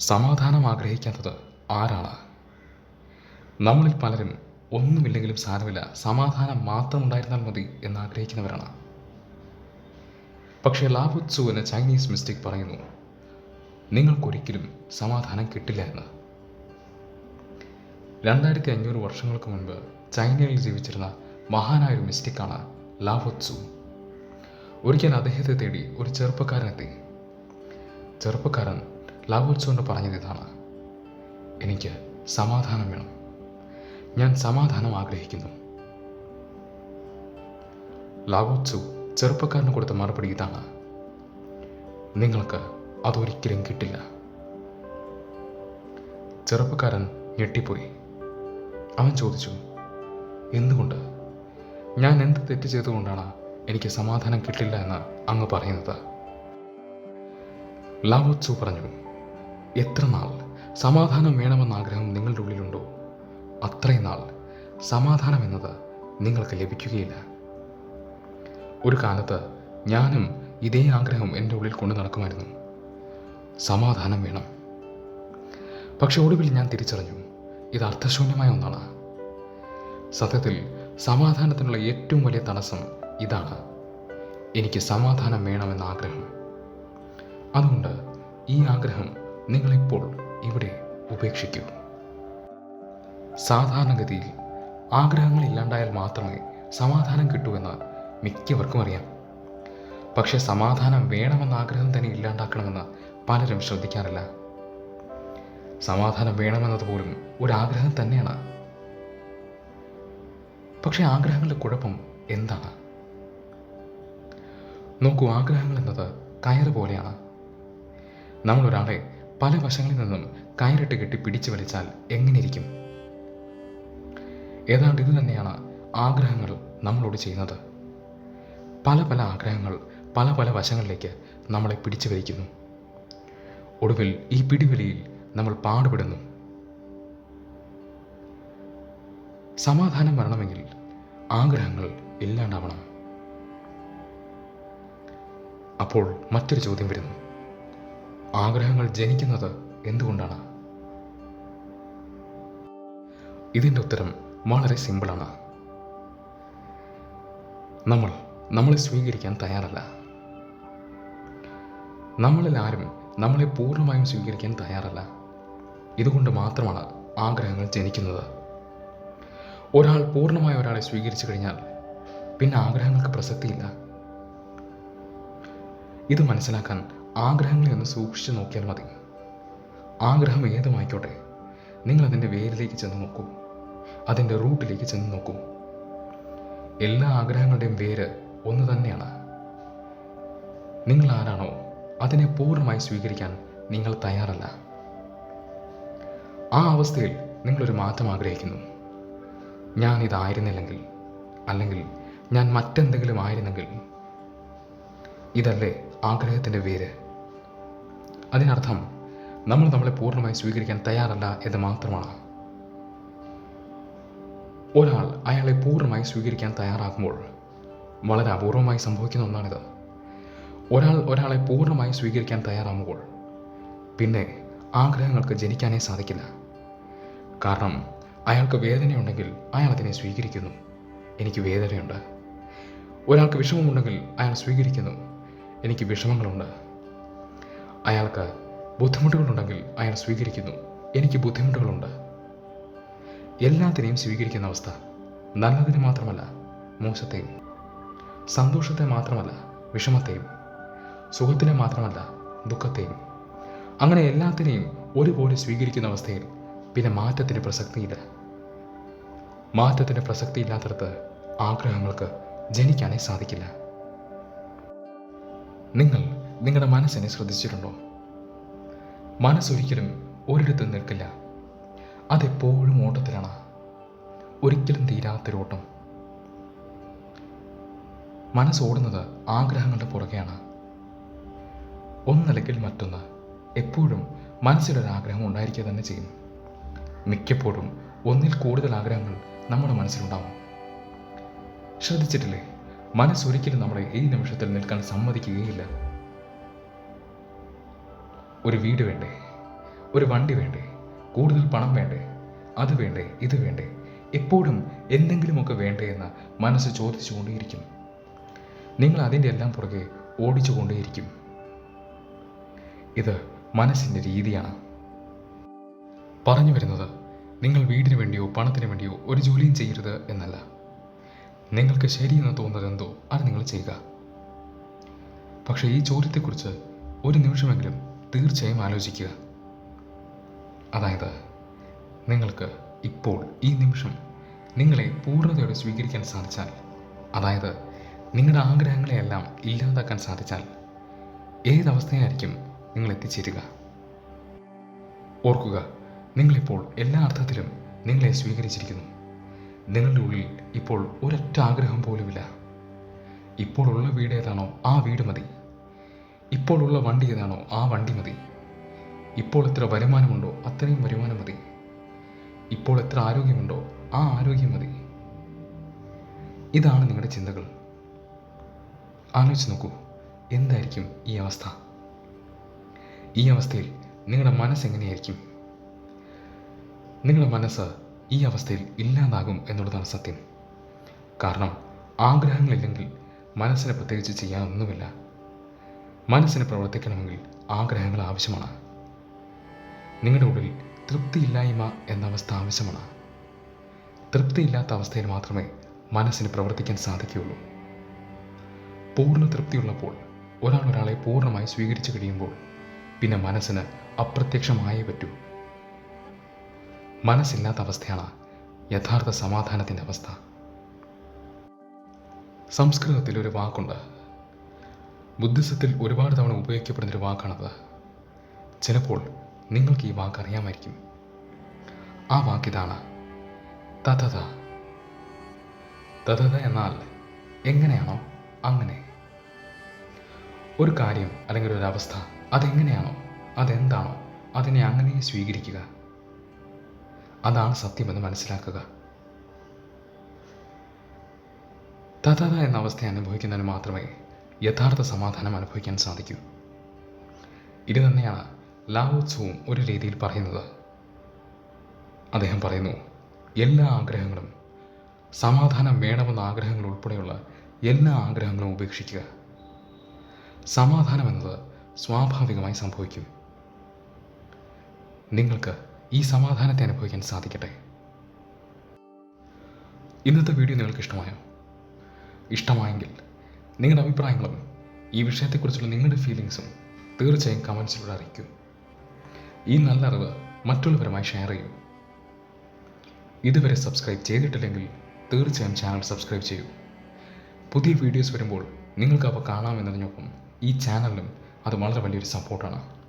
സമാധാനം ആഗ്രഹിക്കാത്തത് ആരാണ്? നമ്മളിൽ പലരും ഒന്നുമില്ലെങ്കിലും സാരമില്ല സമാധാനം മാത്രം ഉണ്ടായിരുന്നാൽ മതി എന്ന് ആഗ്രഹിക്കുന്നവരാണ് പക്ഷേ ലാബുത്സു എന്ന ചൈനീസ് മിസ്റ്റേക്ക് പറയുന്നു നിങ്ങൾക്കൊരിക്കലും സമാധാനം കിട്ടില്ല എന്ന്. രണ്ടായിരത്തി അഞ്ഞൂറ് വർഷങ്ങൾക്ക് മുൻപ് ചൈനയിൽ ജീവിച്ചിരുന്ന മഹാനായൊരു മിസ്റ്റേക്കാണ് ലാവോത്സു. ഒരിക്കൽ അദ്ദേഹത്തെ തേടി ഒരു ചെറുപ്പക്കാരനെത്തി. ചെറുപ്പക്കാരൻ ലാവോത്സുവിനോട് പറഞ്ഞത് ഇതാണ്. എനിക്ക് സമാധാനം വേണം. ഞാൻ സമാധാനം ആഗ്രഹിക്കുന്നു. ലാവോത്സു ചെറുപ്പക്കാരന് കൊടുത്ത മറുപടി ഇതാണ്. നിങ്ങൾക്ക് അതൊരിക്കലും കിട്ടില്ല. ചെറുപ്പക്കാരൻ ഞെട്ടിപ്പോയി. അവൻ ചോദിച്ചു എന്തുകൊണ്ട്? ഞാൻ എന്ത് തെറ്റ് ചെയ്തുകൊണ്ടാണ് എനിക്ക് സമാധാനം കിട്ടില്ല എന്ന് അങ്ങ് പറയുന്നത്? ലാവോത്സു പറഞ്ഞു എത്ര നാൾ സമാധാനം വേണമെന്ന ആഗ്രഹം നിങ്ങളുടെ ഉള്ളിലുണ്ടോ? അത്രയും നാൾ സമാധാനം എന്നത് നിങ്ങൾക്ക് ലഭിക്കുകയില്ല. ഒരു കാലത്ത് ഞാനും ഇതേ ആഗ്രഹം എന്റെ ഉള്ളിൽ കൊണ്ടു നടക്കുമായിരുന്നു. സമാധാനം വേണം. പക്ഷെ ഒടുവിൽ ഞാൻ തിരിച്ചറിഞ്ഞു ഇത് അർത്ഥശൂന്യമായ ഒന്നാണ്. സത്യത്തിൽ സമാധാനത്തിനുള്ള ഏറ്റവും വലിയ തടസ്സം ഇതാണ്. എനിക്ക് സമാധാനം വേണമെന്ന ആഗ്രഹം. അതുകൊണ്ട് ഈ ആഗ്രഹം നിങ്ങളിപ്പോൾ ഇവിടെ ഉപേക്ഷിക്കൂ. സാധാരണഗതിയിൽ ആഗ്രഹങ്ങൾ ഇല്ലാണ്ടായാൽ മാത്രമേ സമാധാനം കിട്ടൂ എന്ന് മിക്കവർക്കും അറിയാം. പക്ഷെ സമാധാനം വേണമെന്ന ആഗ്രഹം തന്നെ ഇല്ലാണ്ടാക്കണമെന്ന് പലരും ശ്രദ്ധിക്കാറില്ല. സമാധാനം വേണമെന്നത് പോലും ഒരു ആഗ്രഹം തന്നെയാണ്. പക്ഷെ ആഗ്രഹങ്ങളുടെ കുഴപ്പം എന്താണ്? നോക്കൂ ആഗ്രഹങ്ങൾ എന്നത് കയറ് പോലെയാണ്. നമ്മൾ ഒരാളെ പല വശങ്ങളിൽ നിന്നും കയറിട്ട് കെട്ടി പിടിച്ചു വലിച്ചാൽ എങ്ങനെയിരിക്കും? ഏതാണ്ട് ഇത് തന്നെയാണ് ആഗ്രഹങ്ങൾ നമ്മളോട് ചെയ്യുന്നത്. പല പല ആഗ്രഹങ്ങൾ പല പല വശങ്ങളിലേക്ക് നമ്മളെ പിടിച്ചു വലിക്കുന്നു. ഒടുവിൽ ഈ പിടിവലിയിൽ നമ്മൾ പാടുപെടുന്നു. സമാധാനം വരണമെങ്കിൽ ആഗ്രഹങ്ങൾ ഇല്ലാണ്ടാവണം. അപ്പോൾ മറ്റൊരു ചോദ്യം വരുന്നു. ആഗ്രഹങ്ങൾ ജനിക്കുന്നത് എന്തുകൊണ്ടാണ്? ഇതിന്റെ ഉത്തരം വളരെ സിമ്പിളാണ്. നമ്മൾ നമ്മളെ സ്വീകരിക്കാൻ തയ്യാറല്ല. നമ്മളിൽ ആരും നമ്മളെ പൂർണമായും സ്വീകരിക്കാൻ തയ്യാറല്ല. ഇതുകൊണ്ട് മാത്രമാണ് ആഗ്രഹങ്ങൾ ജനിക്കുന്നത്. ഒരാൾ പൂർണമായ ഒരാളെ സ്വീകരിച്ചു കഴിഞ്ഞാൽ പിന്നെ ആഗ്രഹങ്ങൾക്ക് പ്രസക്തിയില്ല. ഇത് മനസ്സിലാക്കാൻ ആഗ്രഹങ്ങളെ ഒന്ന് സൂക്ഷിച്ചു നോക്കിയാൽ മതി. ആഗ്രഹം ഏതുമായിക്കോട്ടെ നിങ്ങൾ അതിന്റെ വേരിലേക്ക് ചെന്ന് നോക്കൂ. അതിന്റെ റൂട്ടിലേക്ക് ചെന്ന് നോക്കൂ. എല്ലാ ആഗ്രഹങ്ങളുടെയും വേര് ഒന്ന് തന്നെയാണ്. നിങ്ങൾ ആരാണോ അതിനെ പൂർണമായി സ്വീകരിക്കാൻ നിങ്ങൾ തയ്യാറല്ല. ആ അവസ്ഥയിൽ നിങ്ങളൊരു മാറ്റം ആഗ്രഹിക്കുന്നു. ഞാൻ ഇതായിരുന്നില്ലെങ്കിൽ അല്ലെങ്കിൽ ഞാൻ മറ്റെന്തെങ്കിലും ആയിരുന്നെങ്കിൽ ഇതല്ലേ ആഗ്രഹത്തിന്റെ വേര് അതിനർത്ഥം നമ്മൾ നമ്മളെ പൂർണമായി സ്വീകരിക്കാൻ തയ്യാറല്ല എന്ന് മാത്രമാണ്. ഒരാൾ അയാളെ പൂർണമായി സ്വീകരിക്കാൻ തയ്യാറാകുമ്പോൾ വളരെ അപൂർവമായി സംഭവിക്കുന്ന ഒന്നാണിത്. ഒരാൾ ഒരാളെ പൂർണമായി സ്വീകരിക്കാൻ തയ്യാറാകുമ്പോൾ പിന്നെ ആഗ്രഹങ്ങൾക്ക് ജനിക്കാനേ സാധിക്കില്ല. കാരണം അയാൾക്ക് വേദനയുണ്ടെങ്കിൽ അയാൾ അതിനെ സ്വീകരിക്കുന്നു. എനിക്ക് വേദനയുണ്ട്. ഒരാൾക്ക് വിഷമമുണ്ടെങ്കിൽ അയാൾ സ്വീകരിക്കുന്നു. എനിക്ക് വിഷമങ്ങളുണ്ട്. അയാൾക്ക് ബുദ്ധിമുട്ടുകളുണ്ടെങ്കിൽ അയാൾ സ്വീകരിക്കുന്നു. എനിക്ക് ബുദ്ധിമുട്ടുകളുണ്ട്. എല്ലാത്തിനെയും സ്വീകരിക്കുന്ന അവസ്ഥ നല്ലതിനെ മാത്രമല്ല മോശത്തെയും. സന്തോഷത്തെ മാത്രമല്ല വിഷമത്തെയും. സുഖത്തിനെ മാത്രമല്ല ദുഃഖത്തെയും. അങ്ങനെ എല്ലാത്തിനെയും ഒരുപോലെ സ്വീകരിക്കുന്ന അവസ്ഥയിൽ പിന്നെ മാറ്റത്തിന് പ്രസക്തിയില്ല. മാറ്റത്തിന് പ്രസക്തിയില്ലാത്തടത്ത് ആഗ്രഹങ്ങൾക്ക് ജനിക്കാനേ സാധിക്കില്ല. നിങ്ങൾ നിങ്ങളുടെ മനസ്സിനെ ശ്രദ്ധിച്ചിട്ടുണ്ടോ? മനസ്സൊരിക്കലും ഒരിടത്തും നിൽക്കില്ല. അതെപ്പോഴും ഓട്ടത്തിലാണ്. ഒരിക്കലും തീരാത്തൊരോട്ടം മനസ്സോടുന്നത് ആഗ്രഹങ്ങളുടെ പുറകെയാണ്. ഒന്നല്ലെങ്കിൽ മറ്റൊന്ന്. എപ്പോഴും മനസ്സിലൊരാഗ്രഹം ഉണ്ടായിരിക്കുക തന്നെ ചെയ്യും. മിക്കപ്പോഴും ഒന്നിൽ കൂടുതൽ ആഗ്രഹങ്ങൾ നമ്മുടെ മനസ്സിലുണ്ടാവും. ശ്രദ്ധിച്ചിട്ടില്ലേ? മനസ്സൊരിക്കലും നമ്മളെ ഈ നിമിഷത്തിൽ നിൽക്കാൻ സമ്മതിക്കുകയില്ല. ഒരു വീട് വേണ്ടേ? ഒരു വണ്ടി വേണ്ടേ? കൂടുതൽ പണം വേണ്ടേ? അത് വേണ്ടേ? ഇത് വേണ്ടേ? എപ്പോഴും എന്തെങ്കിലുമൊക്കെ വേണ്ടേ എന്ന് മനസ്സ് ചോദിച്ചുകൊണ്ടേയിരിക്കും നിങ്ങൾ അതിന്റെ എല്ലാം പുറകെ ഓടിച്ചുകൊണ്ടേയിരിക്കും ഇത് മനസ്സിന്റെ രീതിയാണ്. പറഞ്ഞു വരുന്നത് നിങ്ങൾ വീടിന് വേണ്ടിയോ പണത്തിന് വേണ്ടിയോ ഒരു ജോലിയും ചെയ്യരുത് എന്നല്ല. നിങ്ങൾക്ക് ശരിയെന്ന് തോന്നുന്നത് എന്തോ അത് നിങ്ങൾ ചെയ്യുക. പക്ഷേ ഈ ചോദ്യത്തെക്കുറിച്ച് ഒരു നിമിഷമെങ്കിലും തീർച്ചയായും ആലോചിക്കുക. അതായത് നിങ്ങൾക്ക് ഇപ്പോൾ ഈ നിമിഷം നിങ്ങളെ പൂർണതയോടെ സ്വീകരിക്കാൻ സാധിച്ചാൽ അതായത് നിങ്ങളുടെ ആഗ്രഹങ്ങളെയെല്ലാം ഇല്ലാതാക്കാൻ സാധിച്ചാൽ ഏതവസ്ഥയായിരിക്കും നിങ്ങൾ എത്തിച്ചേരുക? ഓർക്കുക നിങ്ങളിപ്പോൾ എല്ലാ അർത്ഥത്തിലും നിങ്ങളെ സ്വീകരിച്ചിരിക്കുന്നു. നിങ്ങളുടെ ഉള്ളിൽ ഇപ്പോൾ ഒരൊറ്റ ആഗ്രഹം പോലുമില്ല. ഇപ്പോൾ ഉള്ള വീട് ഏതാണോ ആ വീട് മതി. ഇപ്പോൾ ഉള്ള വണ്ടി ഏതാണോ ആ വണ്ടി മതി. ഇപ്പോൾ എത്ര വരുമാനമുണ്ടോ അത്രയും വരുമാനം മതി. ഇപ്പോൾ എത്ര ആരോഗ്യമുണ്ടോ ആ ആരോഗ്യം മതി. ഇതാണ് നിങ്ങളുടെ ചിന്തകൾ. ആലോചിച്ച് നോക്കൂ എന്തായിരിക്കും ഈ അവസ്ഥ? ഈ അവസ്ഥയിൽ നിങ്ങളുടെ മനസ്സ് എങ്ങനെയായിരിക്കും? നിങ്ങളുടെ മനസ്സ് ഈ അവസ്ഥയിൽ ഇല്ലാതാകും എന്നുള്ളതാണ് സത്യം. കാരണം ആഗ്രഹങ്ങളില്ലെങ്കിൽ മനസ്സിന് പ്രത്യേകിച്ച് ചെയ്യാനൊന്നുമില്ല. മനസ്സിന് പ്രവർത്തിക്കണമെങ്കിൽ ആഗ്രഹങ്ങൾ ആവശ്യമാണ്. നിങ്ങളുടെ ഉള്ളിൽ തൃപ്തിയില്ലായ്മ എന്ന അവസ്ഥ ആവശ്യമാണ്. തൃപ്തിയില്ലാത്ത അവസ്ഥയിൽ മാത്രമേ മനസ്സിന് പ്രവർത്തിക്കാൻ സാധിക്കുകയുള്ളൂ. പൂർണ തൃപ്തിയുള്ളപ്പോൾ ഒരാൾ ഒരാളെ പൂർണമായി സ്വീകരിച്ചു കഴിയുമ്പോൾ പിന്നെ മനസ്സിന് അപ്രത്യക്ഷമായേ പറ്റൂ. മനസ്സില്ലാത്ത അവസ്ഥയാണ് യഥാർത്ഥ സമാധാനത്തിന്റെ അവസ്ഥ. സംസ്കൃതത്തിൽ ഒരു വാക്കുണ്ട്. ബുദ്ധിസത്തിൽ ഒരുപാട് തവണ ഉപയോഗിക്കപ്പെടുന്ന ഒരു വാക്കാണത്. ചിലപ്പോൾ നിങ്ങൾക്ക് ഈ വാക്ക് അറിയാമായിരിക്കും. ആ വാക്കിതാണ് തഥത തഥത എന്നാൽ എങ്ങനെയാണോ അങ്ങനെ. ഒരു കാര്യം അല്ലെങ്കിൽ ഒരു അവസ്ഥ അതെങ്ങനെയാണോ അതെന്താണോ അതിനെ അങ്ങനെ സ്വീകരിക്കുക. അതാണ് സത്യമെന്ന് മനസ്സിലാക്കുക. തഥാത എന്ന അവസ്ഥ അനുഭവിക്കുന്നതിന് മാത്രമേ യഥാർത്ഥ സമാധാനം അനുഭവിക്കാൻ സാധിക്കൂ. ഇത് തന്നെയാണ് ലാവോത്സവും ഒരു രീതിയിൽ പറയുന്നത്. അദ്ദേഹം പറയുന്നു എല്ലാ ആഗ്രഹങ്ങളും സമാധാനം വേണമെന്ന ആഗ്രഹങ്ങൾ ഉൾപ്പെടെയുള്ള എല്ലാ ആഗ്രഹങ്ങളും ഉപേക്ഷിക്കുക. സമാധാനം എന്നത് സ്വാഭാവികമായി സംഭവിക്കും. നിങ്ങൾക്ക് ഈ സമാധാനത്തെ അനുഭവിക്കാൻ സാധിക്കട്ടെ? ഇന്നത്തെ വീഡിയോ നിങ്ങൾക്ക് ഇഷ്ടമായോ? ഇഷ്ടമായെങ്കിൽ നിങ്ങളുടെ അഭിപ്രായങ്ങളും ഈ വിഷയത്തെക്കുറിച്ചുള്ള നിങ്ങളുടെ ഫീലിങ്സും തീർച്ചയായും കമൻസിലൂടെ അറിയിക്കൂ. ഈ നല്ല അറിവ് മറ്റുള്ളവരുമായി ഷെയർ ചെയ്യൂ. ഇതുവരെ സബ്സ്ക്രൈബ് ചെയ്തിട്ടില്ലെങ്കിൽ തീർച്ചയായും ചാനൽ സബ്സ്ക്രൈബ് ചെയ്യൂ. പുതിയ വീഡിയോസ് വരുമ്പോൾ നിങ്ങൾക്ക് അവ കാണാമെന്നതിനൊപ്പം ഈ ചാനലിനും അത് വളരെ വലിയൊരു സപ്പോർട്ടാണ്